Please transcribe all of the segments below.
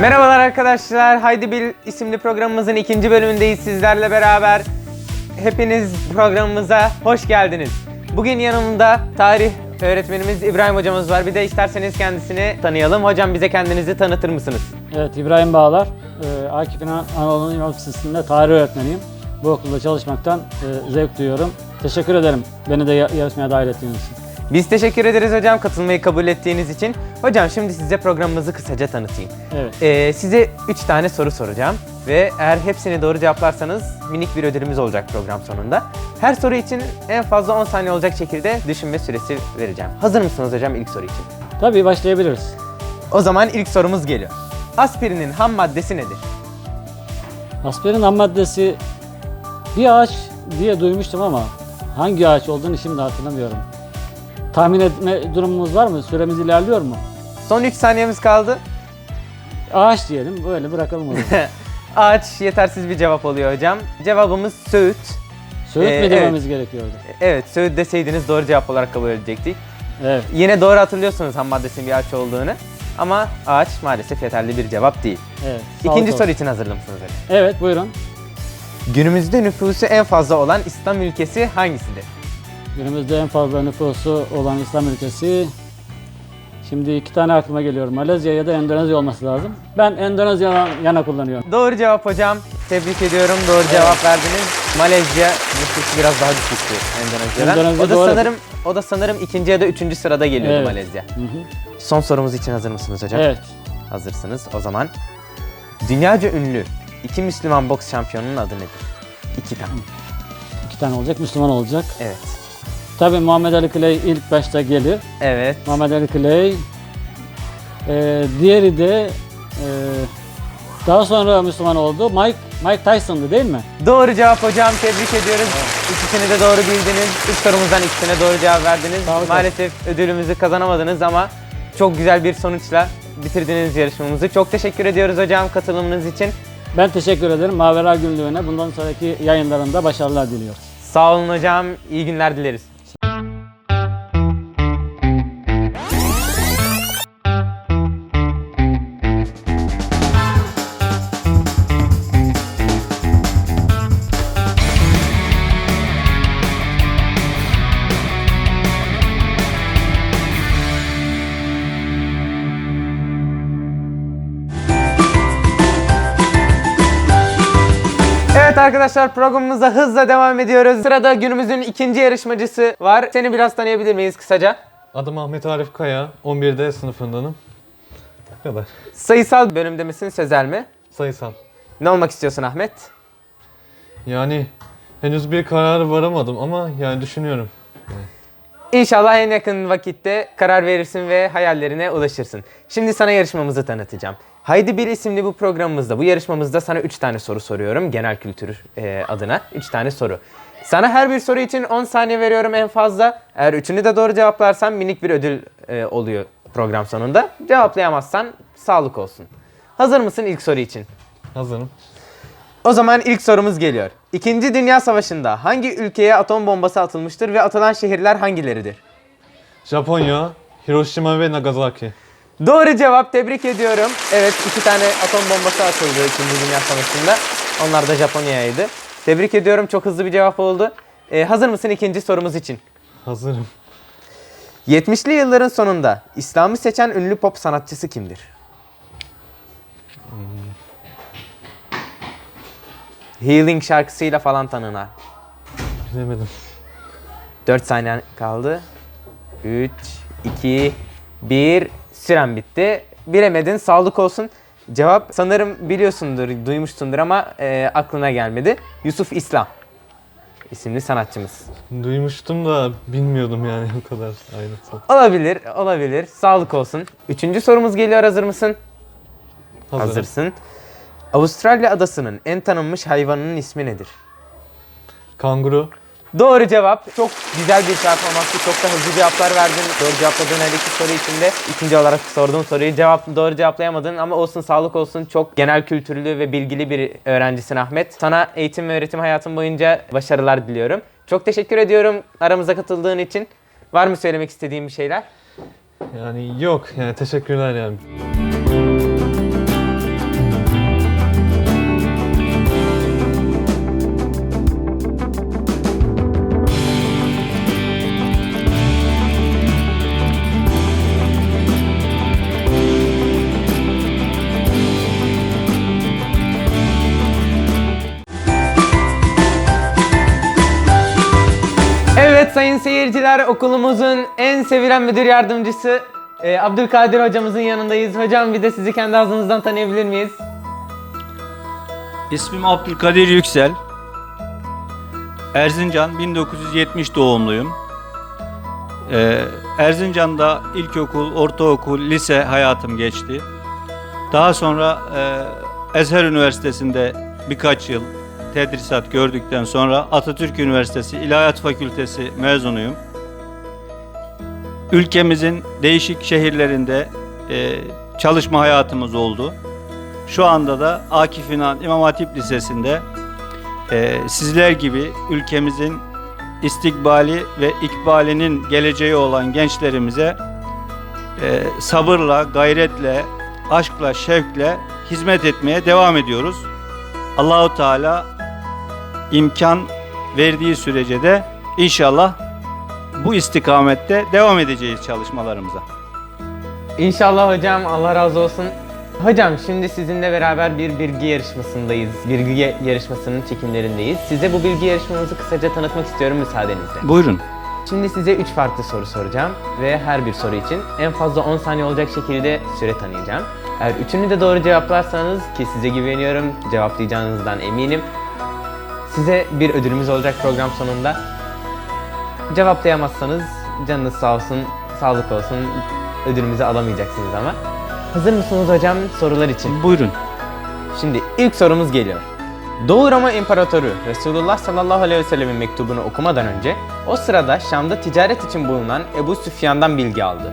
Merhabalar arkadaşlar. Haydi Bil isimli programımızın ikinci bölümündeyiz sizlerle beraber. Hepiniz programımıza hoş geldiniz. Bugün yanımda tarih öğretmenimiz İbrahim hocamız var. Bir de isterseniz kendisini tanıyalım. Hocam bize kendinizi tanıtır mısınız? Evet, İbrahim Bağlar. Ee, Akif İnan Anadolu Üniversitesi'nde tarih öğretmeniyim. Bu okulda çalışmaktan e, zevk duyuyorum. Teşekkür ederim beni de ya- yarışmaya dahil ettiğiniz için. Biz teşekkür ederiz hocam katılmayı kabul ettiğiniz için. Hocam şimdi size programımızı kısaca tanıtayım. Evet. Ee, size 3 tane soru soracağım ve eğer hepsini doğru cevaplarsanız minik bir ödülümüz olacak program sonunda. Her soru için en fazla 10 saniye olacak şekilde düşünme süresi vereceğim. Hazır mısınız hocam ilk soru için? Tabii başlayabiliriz. O zaman ilk sorumuz geliyor. Aspirinin ham maddesi nedir? Aspirin ham maddesi bir ağaç diye duymuştum ama hangi ağaç olduğunu şimdi hatırlamıyorum. Tahmin etme durumumuz var mı? Süremiz ilerliyor mu? Son 3 saniyemiz kaldı. Ağaç diyelim, böyle bırakalım o zaman. Ağaç yetersiz bir cevap oluyor hocam. Cevabımız Söğüt. Söğüt Ee, mü dememiz gerekiyordu? Evet, Söğüt deseydiniz doğru cevap olarak kabul edecektik. Evet. Yine doğru hatırlıyorsunuz ham maddesinin bir ağaç olduğunu. Ama ağaç maalesef yeterli bir cevap değil. evet. Sağlık İkinci olsun. soru için hazırlı mısınız? Evet, buyurun. Günümüzde nüfusu en fazla olan İslam ülkesi hangisidir? Günümüzde en fazla nüfusu olan İslam ülkesi Şimdi iki tane aklıma geliyor. Malezya ya da Endonezya olması lazım. Ben Endonezya'dan yana kullanıyorum. Doğru cevap hocam. Tebrik ediyorum. Doğru cevap verdiniz. Malezya nüfusu biraz daha düşüktü Endonezya'dan. Endonezya o da doğru. sanırım o da sanırım ikinci ya da üçüncü sırada geliyordu Evet. Malezya. Hı hı. Son sorumuz için hazır mısınız hocam? Evet. Hazırsınız. O zaman dünyaca ünlü iki Müslüman boks şampiyonunun adı nedir? İki tane. iki tane olacak. Müslüman olacak. Evet. Tabii Muhammed Ali Clay ilk başta gelir. Evet. Muhammed Ali Clay. Ee, diğeri de e, daha sonra Müslüman oldu. Mike Mike Tyson'dı değil mi? Doğru cevap hocam. Tebrik ediyoruz. İkisini de doğru bildiniz. Üç sorumuzdan ikisine doğru cevap verdiniz. Sağ olun. Maalesef ödülümüzü kazanamadınız ama çok güzel bir sonuçla bitirdiniz yarışmamızı. Çok teşekkür ediyoruz hocam katılımınız için. Ben teşekkür ederim. Mavera Günlüğü'ne bundan sonraki yayınlarında başarılar diliyoruz. Sağ olun hocam. İyi günler dileriz. Arkadaşlar programımıza hızla devam ediyoruz. Sırada günümüzün ikinci yarışmacısı var. Seni biraz tanıyabilir miyiz kısaca? Adım Ahmet Arif Kaya, 11'de sınıfındanım. Bu kadar. Sayısal bölümde misin, sözel mi? Sayısal. Ne olmak istiyorsun Ahmet? Yani henüz bir karara varamadım ama yani düşünüyorum. İnşallah en yakın vakitte karar verirsin ve hayallerine ulaşırsın. Şimdi sana yarışmamızı tanıtacağım. Haydi Bir isimli bu programımızda, bu yarışmamızda sana 3 tane soru soruyorum genel kültür e, adına. 3 tane soru. Sana her bir soru için 10 saniye veriyorum en fazla. Eğer üçünü de doğru cevaplarsan minik bir ödül e, oluyor program sonunda. Cevaplayamazsan sağlık olsun. Hazır mısın ilk soru için? Hazırım. O zaman ilk sorumuz geliyor. İkinci Dünya Savaşı'nda hangi ülkeye atom bombası atılmıştır ve atılan şehirler hangileridir? Japonya, Hiroşima ve Nagasaki. Doğru cevap tebrik ediyorum. Evet iki tane atom bombası atıldı 2. Dünya Savaşı'nda. Onlar da Japonya'ydı. Tebrik ediyorum çok hızlı bir cevap oldu. Ee, hazır mısın ikinci sorumuz için? Hazırım. 70'li yılların sonunda İslam'ı seçen ünlü pop sanatçısı kimdir? Healing şarkısıyla falan tanınan. Bilemedim. 4 saniye kaldı. 3, 2, 1. Süren bitti. Bilemedin. Sağlık olsun. Cevap sanırım biliyorsundur, duymuşsundur ama e, aklına gelmedi. Yusuf İslam isimli sanatçımız. Duymuştum da bilmiyordum yani bu kadar ayrıntı. Olabilir, olabilir. Sağlık olsun. Üçüncü sorumuz geliyor. Hazır mısın? Hazırım. Hazırsın. Avustralya adasının en tanınmış hayvanının ismi nedir? Kanguru. Doğru cevap. Çok güzel bir performanstı. Çok da hızlı cevaplar verdin. Doğru cevapladığın her iki soru içinde ikinci olarak sorduğum soruyu cevap doğru cevaplayamadın ama olsun sağlık olsun. Çok genel kültürlü ve bilgili bir öğrencisin Ahmet. Sana eğitim ve öğretim hayatın boyunca başarılar diliyorum. Çok teşekkür ediyorum aramıza katıldığın için. Var mı söylemek istediğin bir şeyler? Yani yok yani teşekkürler yani. Evet sayın seyirciler okulumuzun en sevilen müdür yardımcısı e, Abdülkadir hocamızın yanındayız. Hocam bir de sizi kendi ağzınızdan tanıyabilir miyiz? İsmim Abdülkadir Yüksel. Erzincan 1970 doğumluyum. Ee, Erzincan'da ilkokul, ortaokul, lise hayatım geçti. Daha sonra e, Ezher Üniversitesi'nde birkaç yıl tedrisat gördükten sonra Atatürk Üniversitesi İlahiyat Fakültesi mezunuyum. Ülkemizin değişik şehirlerinde e, çalışma hayatımız oldu. Şu anda da Akif İnan İmam Hatip Lisesi'nde e, sizler gibi ülkemizin istikbali ve ikbalinin geleceği olan gençlerimize e, sabırla, gayretle, aşkla, şevkle hizmet etmeye devam ediyoruz. Allahu Teala imkan verdiği sürece de inşallah bu istikamette devam edeceğiz çalışmalarımıza. İnşallah hocam Allah razı olsun. Hocam şimdi sizinle beraber bir bilgi yarışmasındayız. Bilgi yarışmasının çekimlerindeyiz. Size bu bilgi yarışmamızı kısaca tanıtmak istiyorum müsaadenizle. Buyurun. Şimdi size 3 farklı soru soracağım ve her bir soru için en fazla 10 saniye olacak şekilde süre tanıyacağım. Eğer üçünü de doğru cevaplarsanız ki size güveniyorum, cevaplayacağınızdan eminim. Size bir ödülümüz olacak program sonunda. Cevaplayamazsanız canınız sağ olsun, sağlık olsun, ödülümüzü alamayacaksınız ama. Hazır mısınız hocam sorular için? Buyurun. Şimdi ilk sorumuz geliyor. Doğu Roma İmparatoru Resulullah sallallahu aleyhi ve sellemin mektubunu okumadan önce o sırada Şam'da ticaret için bulunan Ebu Süfyan'dan bilgi aldı.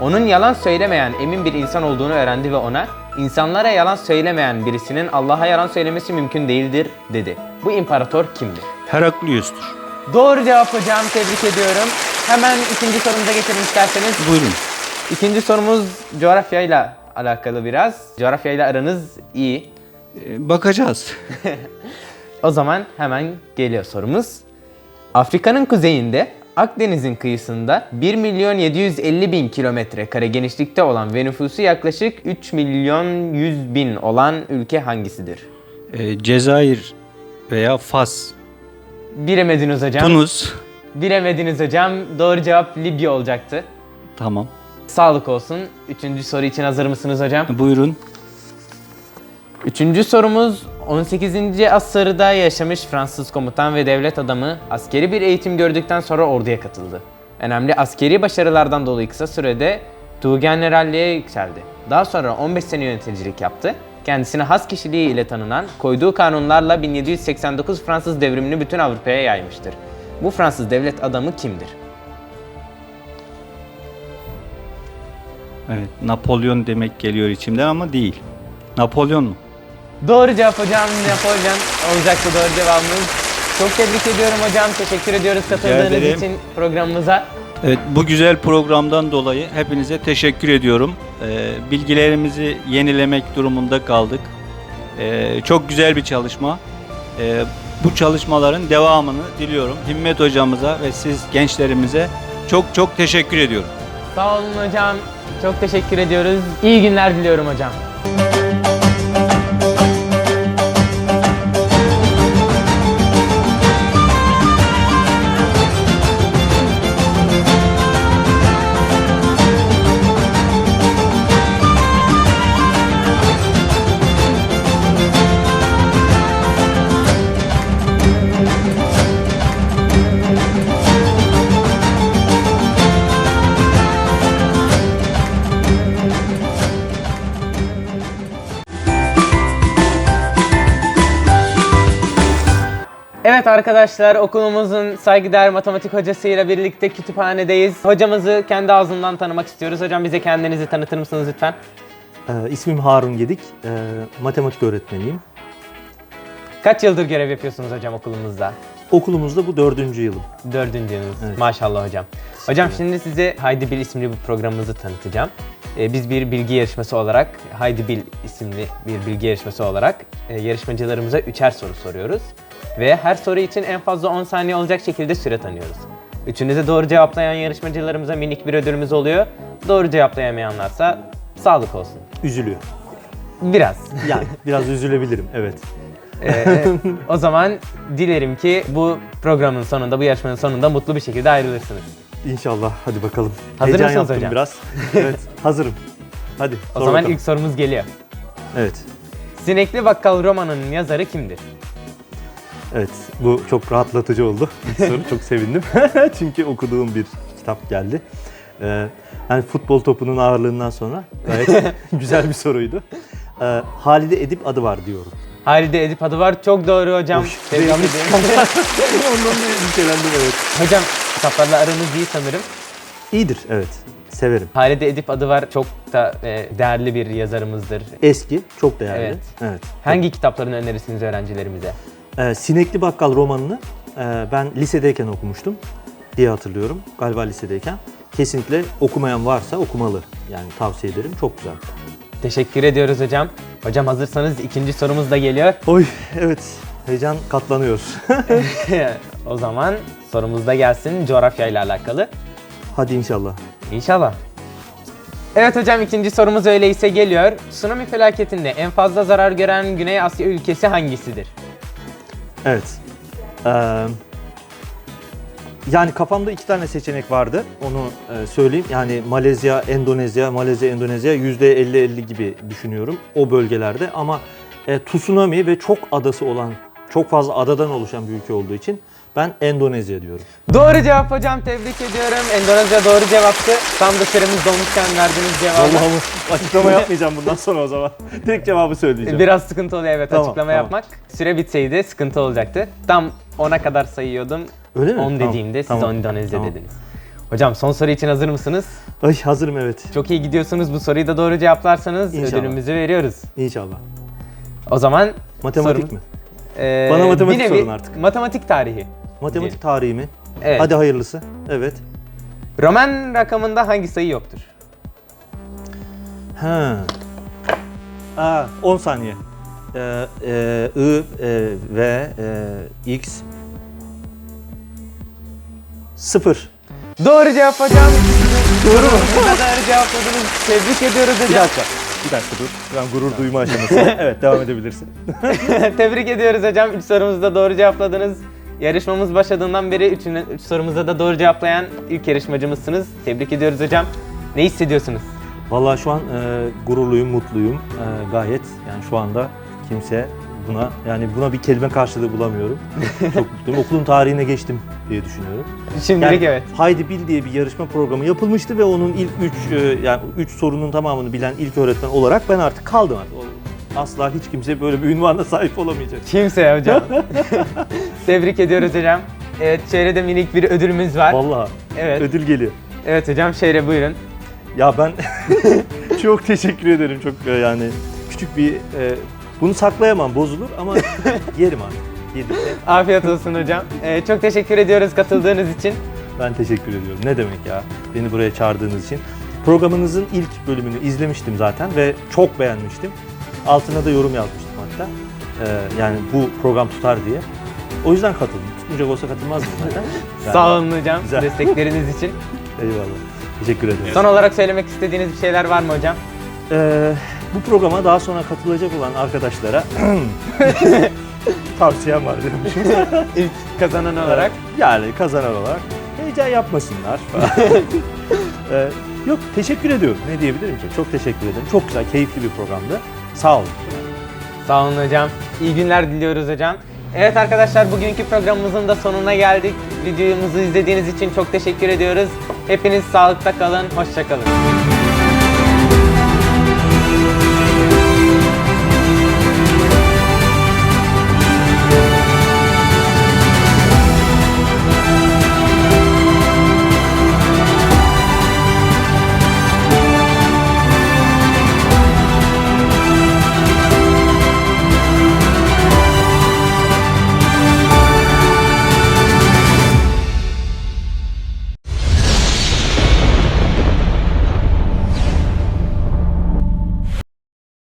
Onun yalan söylemeyen emin bir insan olduğunu öğrendi ve ona insanlara yalan söylemeyen birisinin Allah'a yalan söylemesi mümkün değildir dedi. Bu imparator kimdir? Heraklius'tur. Doğru cevap hocam tebrik ediyorum. Hemen ikinci sorumuza geçelim isterseniz. Buyurun. İkinci sorumuz coğrafyayla alakalı biraz. Coğrafyayla aranız iyi. Ee, Bakacağız. O zaman hemen geliyor sorumuz. Afrika'nın kuzeyinde Akdeniz'in kıyısında 1 milyon 750 bin kilometre kare genişlikte olan ve nüfusu yaklaşık 3 milyon 100 bin olan ülke hangisidir? Ee, Cezayir veya Fas, Bilemediniz hocam. Tunus. Bilemediniz hocam. Doğru cevap Libya olacaktı. Tamam. Sağlık olsun. Üçüncü soru için hazır mısınız hocam? Buyurun. Üçüncü sorumuz 18. asırda yaşamış Fransız komutan ve devlet adamı askeri bir eğitim gördükten sonra orduya katıldı. Önemli askeri başarılardan dolayı kısa sürede Tuğgeneralliğe yükseldi. Daha sonra 15 sene yöneticilik yaptı. Kendisine has kişiliği ile tanınan, koyduğu kanunlarla 1789 Fransız devrimini bütün Avrupa'ya yaymıştır. Bu Fransız devlet adamı kimdir? Evet, Napolyon demek geliyor içimden ama değil. Napolyon mu? Doğru cevap hocam Napolyon olacaktı doğru cevabımız. Çok tebrik ediyorum hocam. Teşekkür ediyoruz katıldığınız ederim. için programımıza. Evet, bu güzel programdan dolayı hepinize teşekkür ediyorum. Ee, bilgilerimizi yenilemek durumunda kaldık. Ee, çok güzel bir çalışma. Ee, bu çalışmaların devamını diliyorum. Himmet hocamıza ve siz gençlerimize çok çok teşekkür ediyorum. Sağ olun hocam. Çok teşekkür ediyoruz. İyi günler diliyorum hocam. Arkadaşlar okulumuzun saygıdeğer matematik hocasıyla birlikte kütüphanedeyiz. Hocamızı kendi ağzından tanımak istiyoruz. Hocam bize kendinizi tanıtır mısınız lütfen? Ee, ismim Harun Gedik, ee, matematik öğretmeniyim. Kaç yıldır görev yapıyorsunuz hocam okulumuzda? Okulumuzda bu dördüncü yılım. Dördüncü yılınız. Evet. Maşallah hocam. Hocam şimdi size Haydi Bil isimli bu programımızı tanıtacağım. Ee, biz bir bilgi yarışması olarak, Haydi Bil isimli bir bilgi yarışması olarak e, yarışmacılarımıza üçer soru soruyoruz. Ve her soru için en fazla 10 saniye olacak şekilde süre tanıyoruz. Üçünüze doğru cevaplayan yarışmacılarımıza minik bir ödülümüz oluyor. Doğru cevaplayamayanlarsa sağlık olsun. Üzülüyor. Biraz. Yani biraz üzülebilirim, evet. Ee, o zaman dilerim ki bu programın sonunda, bu yarışmanın sonunda mutlu bir şekilde ayrılırsınız. İnşallah. Hadi bakalım. Hazır Heyecan mısınız yaptım hocam? biraz. Evet, hazırım. Hadi. O sor zaman bakalım. ilk sorumuz geliyor. Evet. Sinekli Bakkal romanının yazarı kimdir? Evet, bu çok rahatlatıcı oldu. Soru çok sevindim. Çünkü okuduğum bir kitap geldi. Ee, yani futbol topunun ağırlığından sonra gayet güzel bir soruydu. Ee, Halide Edip adı var diyorum. Halide Edip adı var. Çok doğru hocam. Uy, Tebrik yanlış. ederim. Ondan da endişelendim evet. hocam kitaplarla aranız iyi sanırım. İyidir, evet. Severim. Halide Edip adı var. Çok da e, değerli bir yazarımızdır. Eski, çok değerli. Evet. evet. Hangi kitaplarını önerirsiniz öğrencilerimize? Ee, Sinekli Bakkal romanını e, ben lisedeyken okumuştum diye hatırlıyorum. Galiba lisedeyken. Kesinlikle okumayan varsa okumalı. Yani tavsiye ederim. Çok güzel. Teşekkür ediyoruz hocam. Hocam hazırsanız ikinci sorumuz da geliyor. Oy, evet. Heyecan katlanıyor. o zaman sorumuz da gelsin coğrafya ile alakalı. Hadi inşallah. İnşallah. Evet hocam ikinci sorumuz öyleyse geliyor. Tsunami felaketinde en fazla zarar gören Güney Asya ülkesi hangisidir? Evet. Ee, yani kafamda iki tane seçenek vardı. Onu e, söyleyeyim. Yani Malezya, Endonezya, Malezya, Endonezya %50-50 gibi düşünüyorum o bölgelerde. Ama e, tsunami ve çok adası olan, çok fazla adadan oluşan bir ülke olduğu için ben Endonezya diyorum. Doğru cevap hocam tebrik ediyorum. Endonezya doğru cevaptı. Tam da süremiz dolmuşken verdiğiniz cevabı. Allah'ım açıklama yapmayacağım bundan sonra o zaman. Direkt cevabı söyleyeceğim. Biraz sıkıntı oluyor evet Tamam, açıklama tamam. yapmak. Süre bitseydi sıkıntı olacaktı. Tam 10'a kadar sayıyordum. Öyle mi? 10 Tamam, dediğimde siz tamam, Endonezya tamam. dediniz. Hocam son soru için hazır mısınız? Ay hazırım evet. Çok iyi gidiyorsunuz. Bu soruyu da doğru cevaplarsanız İnşallah. ödülümüzü veriyoruz. İnşallah. O zaman Matematik sorumuz- mi? Ee, Bana matematik bir nevi sorun artık. Matematik tarihi. Matematik tarihi mi? Evet. Hadi hayırlısı. Evet. Roman rakamında hangi sayı yoktur? Ha. Aa, 10 saniye. Ee, e, I, e, V, e, X. Sıfır. Doğru cevap hocam. Doğru mu? Bu kadar cevapladınız. Tebrik ediyoruz Bir hocam. dakika. Bir dakika dur. Ben gurur duyma aşaması. evet devam edebilirsin. Tebrik ediyoruz hocam. Üç sorumuzu da doğru cevapladınız. Yarışmamız başladığından beri üç, üç sorumuza da doğru cevaplayan ilk yarışmacımızsınız. Tebrik ediyoruz hocam. Ne hissediyorsunuz? Vallahi şu an e, gururluyum, mutluyum. E, gayet yani şu anda kimse buna yani buna bir kelime karşılığı bulamıyorum. Çok mutluyum. Okulun tarihine geçtim diye düşünüyorum. Şimdilik evet. Haydi Bil diye bir yarışma programı yapılmıştı ve onun ilk 3 yani 3 sorunun tamamını bilen ilk öğretmen olarak ben artık kaldım artık. Asla hiç kimse böyle bir ünvana sahip olamayacak. Kimse hocam. Tebrik ediyoruz hocam. Evet şöyle minik bir ödülümüz var. Vallahi Evet. ödül geliyor. Evet hocam şöyle buyurun. Ya ben çok teşekkür ederim. Çok e, yani küçük bir e, bunu saklayamam bozulur ama yerim artık. Yedim. Afiyet olsun hocam. Ee, çok teşekkür ediyoruz katıldığınız için. Ben teşekkür ediyorum. Ne demek ya beni buraya çağırdığınız için. Programınızın ilk bölümünü izlemiştim zaten ve çok beğenmiştim. Altına da yorum yazmıştım hatta. Ee, yani bu program tutar diye. O yüzden katıldım. Tutmayacak olsa katılmazdım zaten. Yani- Sağ olun hocam Güzel. destekleriniz için. Eyvallah. Teşekkür ederim. Son olarak söylemek istediğiniz bir şeyler var mı hocam? Ee, bu programa daha sonra katılacak olan arkadaşlara tavsiyem var diyormuşum. İlk kazanan olarak. Yani kazanan olarak heyecan yapmasınlar falan. Ee, yok teşekkür ediyorum. Ne diyebilirim ki? Çok teşekkür ederim. Çok güzel, keyifli bir programdı. Sağ olun. Sağ olun hocam. İyi günler diliyoruz hocam. Evet arkadaşlar bugünkü programımızın da sonuna geldik. Videomuzu izlediğiniz için çok teşekkür ediyoruz. Hepiniz sağlıkta kalın, hoşça kalın.